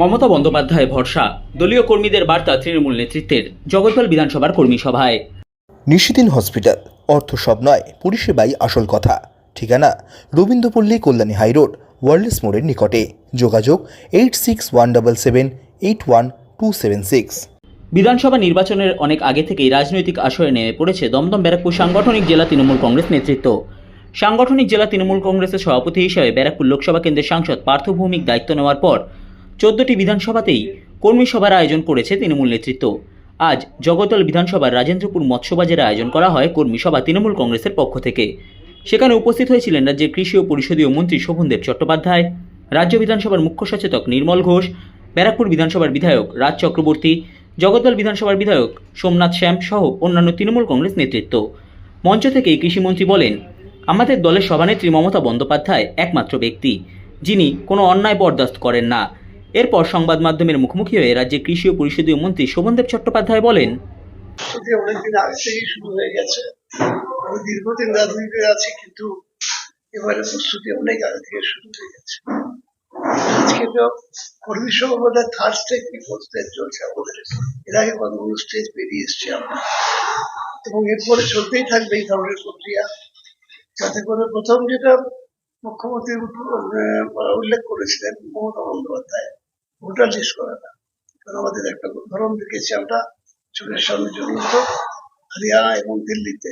মমতা বন্দ্যোপাধ্যায় ভরসা। দলীয় কর্মীদের বার্তা তৃণমূল নেতৃত্বের জগদ্দল বিধানসভার কর্মী সভায়। নিশিদিন হসপিটাল অর্থ সব নয় পরিষেবাই আসল কথা। ঠিকানা রবীন্দ্রপল্লী কল্যাণী হাইরোড ওয়ার্ল্ডস মোড়ের নিকটে। যোগাযোগ eight six one double seven eight one two seven six. বিধানসভা নির্বাচনের অনেক আগে থেকেই রাজনৈতিক আসরে নেমে পড়েছে দমদম ব্যারাকপুর সাংগঠনিক জেলা তৃণমূল কংগ্রেস নেতৃত্ব। সাংগঠনিক জেলা তৃণমূল কংগ্রেসের সভাপতি হিসেবে ব্যারাকপুর লোকসভা কেন্দ্রের সাংসদ পার্থ ভৌমিক দায়িত্ব নেওয়ার পর চোদ্দটি বিধানসভাতেই কর্মী সভার আয়োজন করেছে তৃণমূল নেতৃত্ব। আজ জগদ্দল বিধানসভার রাজেন্দ্রপুর মৎস্যবাজারে আয়োজন করা হয় কর্মী সভা তৃণমূল কংগ্রেসের পক্ষ থেকে। সেখানে উপস্থিত হয়েছিলেন রাজ্যের কৃষি ও পরিষদীয় মন্ত্রী শোভনদেব চট্টোপাধ্যায়, রাজ্য বিধানসভার মুখ্য সচেতক নির্মল ঘোষ, ব্যারাকপুর বিধানসভার বিধায়ক রাজ চক্রবর্তী জগদ্দল বিধানসভার বিধায়ক সোমনাথ শ্যাম সহ অন্যান্য তৃণমূল কংগ্রেস নেতৃত্ব। মঞ্চ থেকেই কৃষিমন্ত্রী বলেন, আমাদের দলের সভানেত্রী মমতা বন্দ্যোপাধ্যায় একমাত্র ব্যক্তি, যিনি কোনো অন্যায় বরদাস্ত করেন না। এরপর সংবাদ মাধ্যমের মুখোমুখি হয়ে রাজ্যের কৃষি ও পরিষদীয় মন্ত্রী শোভনদেব চট্টোপাধ্যায় বলেন অনেকদিন আগে থেকেই শুরু হয়ে গেছে। আমি দীর্ঘদিন রাজনীতিতে আছি, কিন্তু এবারে প্রস্তুতি অনেক আগে থেকে শুরু হয়ে গেছে। আজকে তো কর্মী সভা থার্ড স্টেজ কি ফোর্থ স্টেজ চলছে আমাদের। এর আগে কতগুলো স্টেজ পেরিয়ে এসছি আমরা। এবং এরপরে চলতেই থাকবে এই ধরনের প্রক্রিয়া। যাতে করে প্রথম যেটা মুখ্যমন্ত্রী উল্লেখ করেছিলেন মমতা বন্দ্যোপাধ্যায় ভোটার লিস্ট করাটা কারণ আমাদের একটা উদাহরণ দেখেছি আমরা, চোখের সামনে জড়িত হরিয়ানা এবং দিল্লিতে।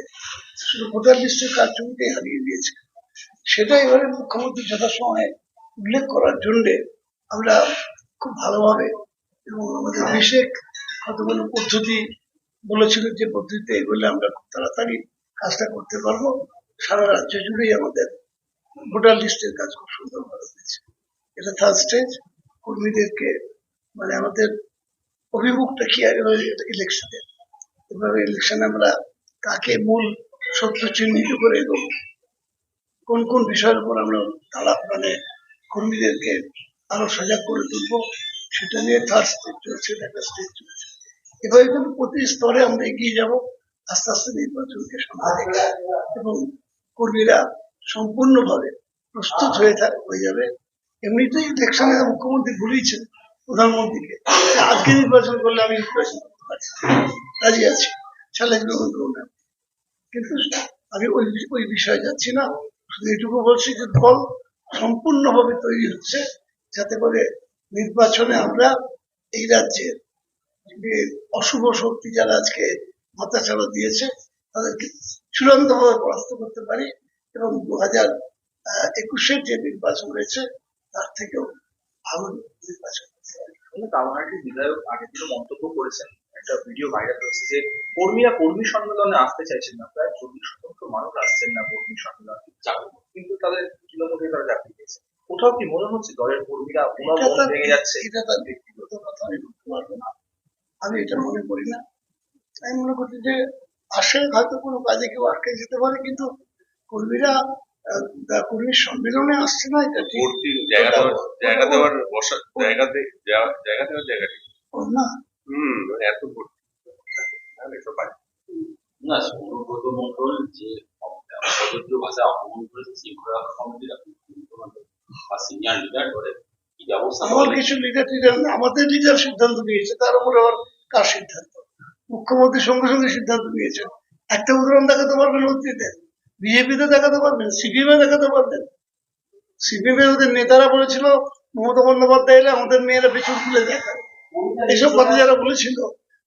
শুধু ভোটার লিস্টের কার্যক্রমকেই হারিয়ে দিয়েছে। সেটা এবারে মুখ্যমন্ত্রী যথাসময়ে উল্লেখ করার জন্য আমরা খুব ভালোভাবে এবং আমাদের বিশেষ কতগুলো পদ্ধতি বলেছিল যে পদ্ধতিতে এগুলো আমরা খুব তাড়াতাড়ি কাজটা করতে পারব। সারা রাজ্য জুড়েই আমাদের ভোটার লিস্টের কাজ খুব সুন্দরভাবে হয়েছে। এটা থার্ড স্টেজ কর্মীদেরকে মানে আমাদের অভিমুখটা কি আগে ইলেকশনে এভাবে ইলেকশনে আমরা কাকে মূল শত্রু চিহ্নিত করে এগোবো কোন কোন বিষয়ের উপর আমরা তারা মানে কর্মীদেরকে আরও সজাগ করে তুলবো, সেটা নিয়ে থার্ড স্টেজ চলছে একটা স্টেজ চলছে। এভাবে কিন্তু প্রতি স্তরে আমরা এগিয়ে যাব, আস্তে আস্তে নির্বাচনকে সামনে এবং কর্মীরা সম্পূর্ণভাবে প্রস্তুত হয়ে হয়ে যাবে। এমনিতেই ইলেকশনে মুখ্যমন্ত্রী বলেছেন প্রধানমন্ত্রীকে। আজকে নির্বাচন করলে আমি নির্বাচন রাজি আছি চ্যালেঞ্জ গ্রহণ করুন আপনি। কিন্তু আমি ওই ওই বিষয়ে যাচ্ছি না। শুধু এটুকু বলছি যে দল সম্পূর্ণভাবে তৈরি হচ্ছে যাতে করে নির্বাচনে আমরা এই রাজ্যের অশুভ শক্তি যারা আজকে মাথাচাড়া দিয়েছে, তাদেরকে চূড়ান্তভাবে পরাস্ত করতে পারি এবং দু হাজার একুশের যে নির্বাচন হয়েছে তার থেকেও ভালো করতে পারি কিন্তু বিধায়ক আগের দিনও মন্তব্য করেছেন একটা ভিডিও ভাইরাল হচ্ছে যে কর্মীরা কর্মী সম্মেলনে আসতে চাইছেন না প্রায় চল্লিশ শতাংশ মানুষ আসছেন না কর্মী সম্মেলনে। কিন্তু তাদের তৃণমূলে তারা চাকরি পেয়েছে। কোথাও কি মনে হচ্ছে দলের কর্মীরা মন ভেঙে যাচ্ছে? এটা তার ব্যক্তিগত কথা আমি বলতে পারব না। আমি এটা মনে করি না। আমি মনে করছি যে আসে হয়তো কোনো কাজে কেউ আটকে যেতে পারে কিন্তু কর্মীর সম্মেলনে আসছে না এটা ভর্তি জায়গা জায়গা দেওয়ার বসা জায়গা জায়গা জায়গা দেওয়ার জায়গা না। হুম এত ভর্তি। তাহলে এসব পাই না সৌরব্রত মন্ডল যে প্রযোজ্য ভাষা অপমান করেছে শৃঙ্খলা কমিটির বা সিনিয়র লিডার করে কি ব্যবস্থা আমার নেবেন? কিছু লিডার টিডার আমাদের লিডার সিদ্ধান্ত নিয়েছে তার উপরে আবার কার সিদ্ধান্ত? মুখ্যমন্ত্রী সঙ্গে সঙ্গে সিদ্ধান্ত নিয়েছে। একটা উদাহরণ দেখাতে পারবেন অতীতের বিজেপিতে দেখাতে পারবেন সিপিএম দেখাতে পারবেন। সিপিএম ওদের নেতারা বলেছিল, মমতা বন্দ্যোপাধ্যায় এলে আমাদের মেয়েরা পেছন তুলে দেখায় এইসব কথা যারা বলেছিল,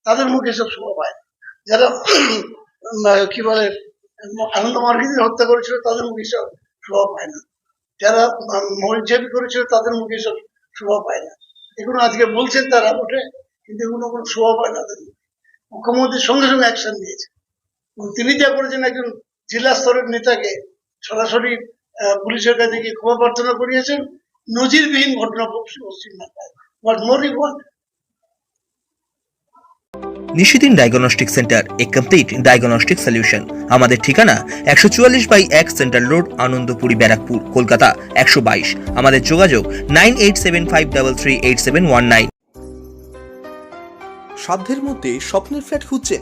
তাদের মুখে সব শোভা পায়। যারা কি বলে, আনন্দ মার্গিদের হত্যা করেছিল, তাদের মুখে সব শোভা পায় না। যারা মরিচাবি করেছিল, তাদের মুখে সব শোভা পায় না। এগুলো আজকে বলছেন তারা ওঠে কিন্তু এগুলো কোনো শোভা পায় না তাদের মুখ্যমন্ত্রীর সঙ্গে সঙ্গে অ্যাকশন নিয়েছে। তিনি যা করেছেন, একজন জেলা স্তরের নেতাকে সরাসরি পুলিশের কাছে গিয়ে ক্ষমা প্রার্থনা করিয়েছেন। নজিরবিহীন ঘটনা পশ্চিমবাংলায়। What more you want Nishidin diagnostic centre a complete diagnostic solution আমাদের ঠিকানা একশো চুয়াল্লিশ বাই এক সেন্ট্রাল রোড আনন্দপুরি ব্যারাকপুর কলকাতা একশো বাইশ। আমাদের যোগাযোগ nine eight seven five double three eight seven one nine. সাধ্যের মধ্যে স্বপ্নের ফ্ল্যাট খুঁজছেন